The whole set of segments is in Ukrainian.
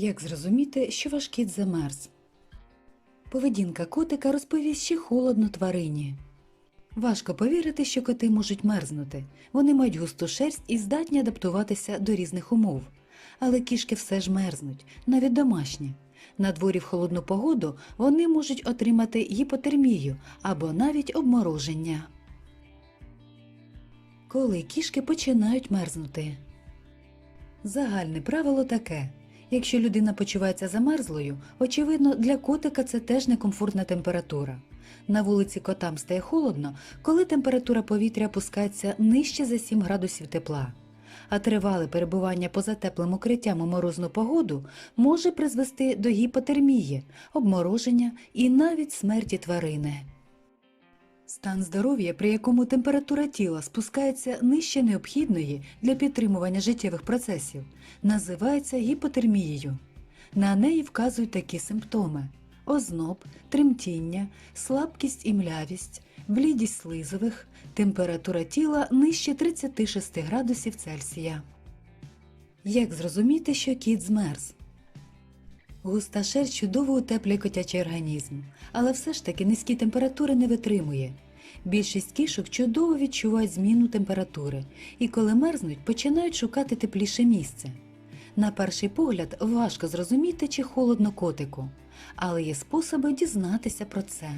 Як зрозуміти, що ваш кіт замерз? Поведінка котика розповість, що холодно тварині. Важко повірити, що коти можуть мерзнути. Вони мають густу шерсть і здатні адаптуватися до різних умов. Але кішки все ж мерзнуть, навіть домашні. На дворі в холодну погоду вони можуть отримати гіпотермію або навіть обмороження. Коли кішки починають мерзнути. Загальне правило таке: якщо людина почувається замерзлою, очевидно, для котика це теж некомфортна температура. На вулиці котам стає холодно, коли температура повітря опускається нижче за 7 градусів тепла. А тривале перебування поза теплим укриттям у морозну погоду може призвести до гіпотермії, обмороження і навіть смерті тварини. Стан здоров'я, при якому температура тіла спускається нижче необхідної для підтримування життєвих процесів, називається гіпотермією. На неї вказують такі симптоми: озноб, тремтіння, слабкість і млявість, блідість слизових, температура тіла нижче 36 градусів Цельсія. Як зрозуміти, що кіт змерз? Густа шерсть чудово утеплює котячий організм, але все ж таки низькі температури не витримує. Більшість кішок чудово відчувають зміну температури і коли мерзнуть, починають шукати тепліше місце. На перший погляд важко зрозуміти, чи холодно котику, але є способи дізнатися про це.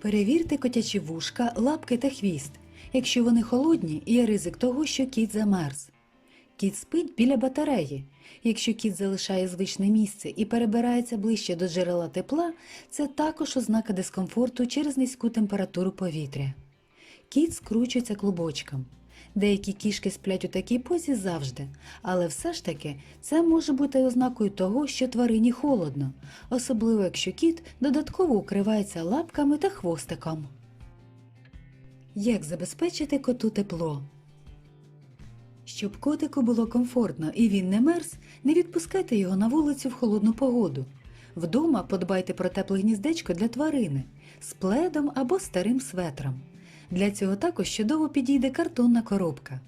Перевірте котячі вушка, лапки та хвіст. Якщо вони холодні, є ризик того, що кіт замерз. Кіт спить біля батареї. Якщо кіт залишає звичне місце і перебирається ближче до джерела тепла, це також ознака дискомфорту через низьку температуру повітря. Кіт скручується клубочком. Деякі кішки сплять у такій позі завжди, але все ж таки це може бути ознакою того, що тварині холодно, особливо якщо кіт додатково укривається лапками та хвостиком. Як забезпечити коту тепло? Щоб котику було комфортно і він не мерз, не відпускайте його на вулицю в холодну погоду. Вдома подбайте про тепле гніздечко для тварини з пледом або старим светром. Для цього також чудово підійде картонна коробка.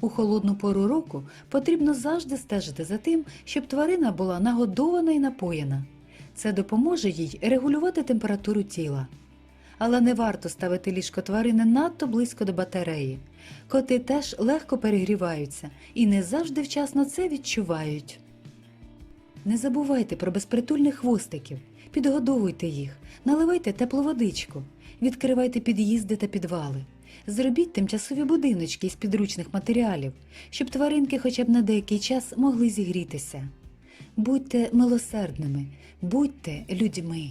У холодну пору року потрібно завжди стежити за тим, щоб тварина була нагодована і напоєна. Це допоможе їй регулювати температуру тіла. Але не варто ставити ліжко тварини надто близько до батареї. Коти теж легко перегріваються і не завжди вчасно це відчувають. Не забувайте про безпритульних хвостиків, підгодовуйте їх, наливайте теплу водичку, відкривайте під'їзди та підвали. Зробіть тимчасові будиночки із підручних матеріалів, щоб тваринки хоча б на деякий час могли зігрітися. Будьте милосердними, будьте людьми.